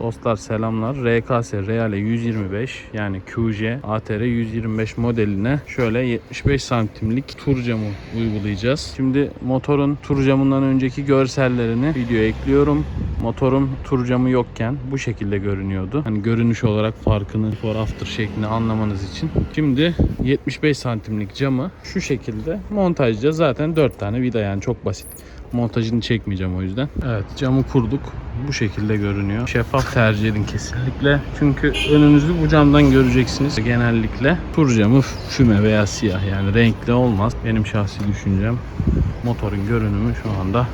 Dostlar selamlar. RKS Reale 125 yani QJ ATR 125 modeline şöyle 75 santimlik tur camı uygulayacağız. Şimdi motorun tur camından önceki görsellerini videoya ekliyorum. Motorun tur camı yokken bu şekilde görünüyordu. Hani görünüş olarak farkını before after şeklini anlamanız için. Şimdi 75 santimlik camı şu şekilde montajlayacağız. Zaten 4 tane vida yani çok basit. Montajını çekmeyeceğim o yüzden. Evet camı kurduk. Bu şekilde görünüyor. Şeffaf tercih edin kesinlikle. Çünkü önünüzü bu camdan göreceksiniz. Genellikle tur camı füme veya siyah yani renkli olmaz. Benim şahsi düşüncem motorun görünümü şu anda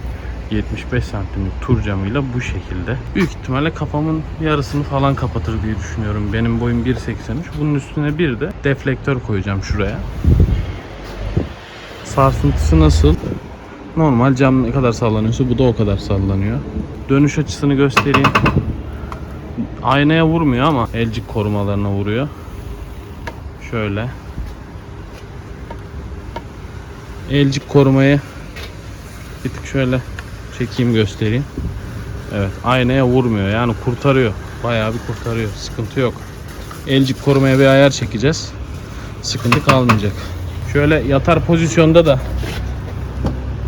75 santimlik tur camıyla bu şekilde. Büyük ihtimalle kafamın yarısını falan kapatır diye düşünüyorum. Benim boyum 1.83. Bunun üstüne bir de deflektör koyacağım şuraya. Sarsıntısı nasıl? Normal cam ne kadar sallanıyorsa bu da o kadar sallanıyor. Dönüş açısını göstereyim. Aynaya vurmuyor ama elcik korumalarına vuruyor. Şöyle. Elcik korumayı bir tık şöyle çekeyim göstereyim. Evet aynaya vurmuyor yani kurtarıyor. Bayağı bir kurtarıyor. Sıkıntı yok. Elcik korumaya bir ayar çekeceğiz. Sıkıntı kalmayacak. Şöyle yatar pozisyonda da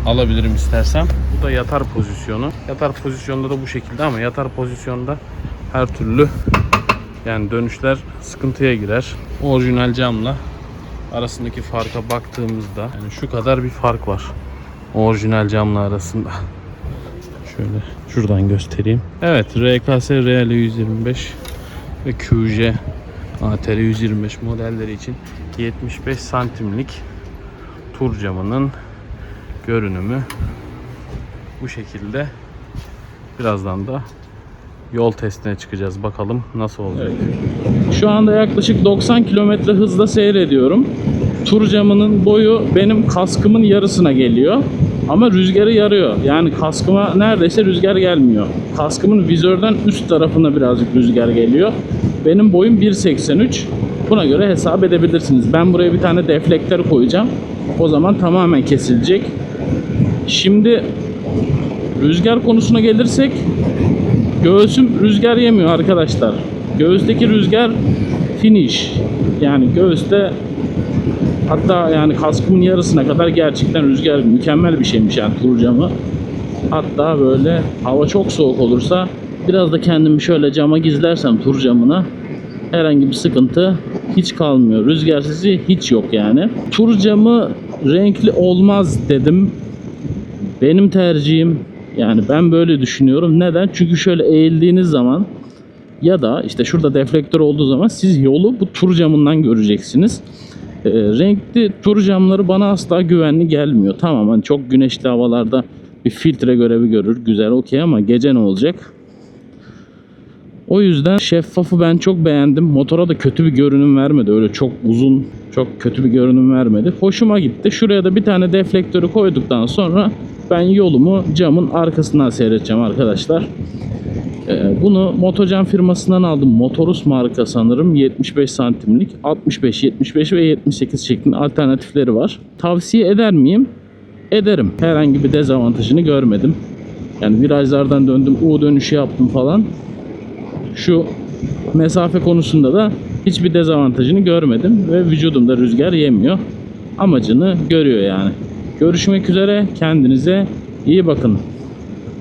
alabilirim istersem. Bu da yatar pozisyonu. Yatar pozisyonda da bu şekilde ama yatar pozisyonda her türlü yani dönüşler sıkıntıya girer. Orijinal camla arasındaki farka baktığımızda yani şu kadar bir fark var. Orijinal camla arasında. Şöyle şuradan göstereyim. Evet RKS Real 125 ve QJ ATR 125 modelleri için 75 santimlik tur camının görünümü bu şekilde. Birazdan da yol testine çıkacağız. Bakalım nasıl olacak. Şu anda yaklaşık 90 kilometre hızla seyrediyorum. Tur camının boyu benim kaskımın yarısına geliyor. Ama rüzgarı yarıyor. Yani kaskıma neredeyse rüzgar gelmiyor. Kaskımın vizörden üst tarafına birazcık rüzgar geliyor. Benim boyum 1.83. Buna göre hesap edebilirsiniz. Ben buraya bir tane deflektör koyacağım. O zaman tamamen kesilecek. Şimdi rüzgar konusuna gelirsek göğsüm rüzgar yemiyor arkadaşlar. Göğüsteki rüzgar finish. Yani göğüste hatta yani kaskımın yarısına kadar gerçekten rüzgar mükemmel bir şeymiş yani tur camı. Hatta böyle hava çok soğuk olursa biraz da kendimi şöyle cama gizlersem tur camına herhangi bir sıkıntı hiç kalmıyor. Rüzgar sesi hiç yok yani. Tur camı renkli olmaz dedim. Benim tercihim yani ben böyle düşünüyorum. Neden? Çünkü şöyle eğildiğiniz zaman ya da işte şurada deflektör olduğu zaman siz yolu bu tur camından göreceksiniz. Ee, renkli tur camları bana asla güvenli gelmiyor. Tamam hani çok güneşli havalarda bir filtre görevi görür. Güzel okey ama gece ne olacak? O yüzden şeffafı ben çok beğendim. Motora da kötü bir görünüm vermedi. Öyle çok uzun, çok kötü bir görünüm vermedi. Hoşuma gitti. Şuraya da bir tane deflektörü koyduktan sonra ben yolumu camın arkasından seyredeceğim arkadaşlar. Ee, Bunu Motocam firmasından aldım. Motorus marka sanırım. 75 santimlik. 65, 75 ve 78 şeklinde alternatifleri var. Tavsiye eder miyim? Ederim. Herhangi bir dezavantajını görmedim. Yani virajlardan döndüm, U dönüşü yaptım falan şu mesafe konusunda da hiçbir dezavantajını görmedim ve vücudumda rüzgar yemiyor. Amacını görüyor yani. Görüşmek üzere. Kendinize iyi bakın.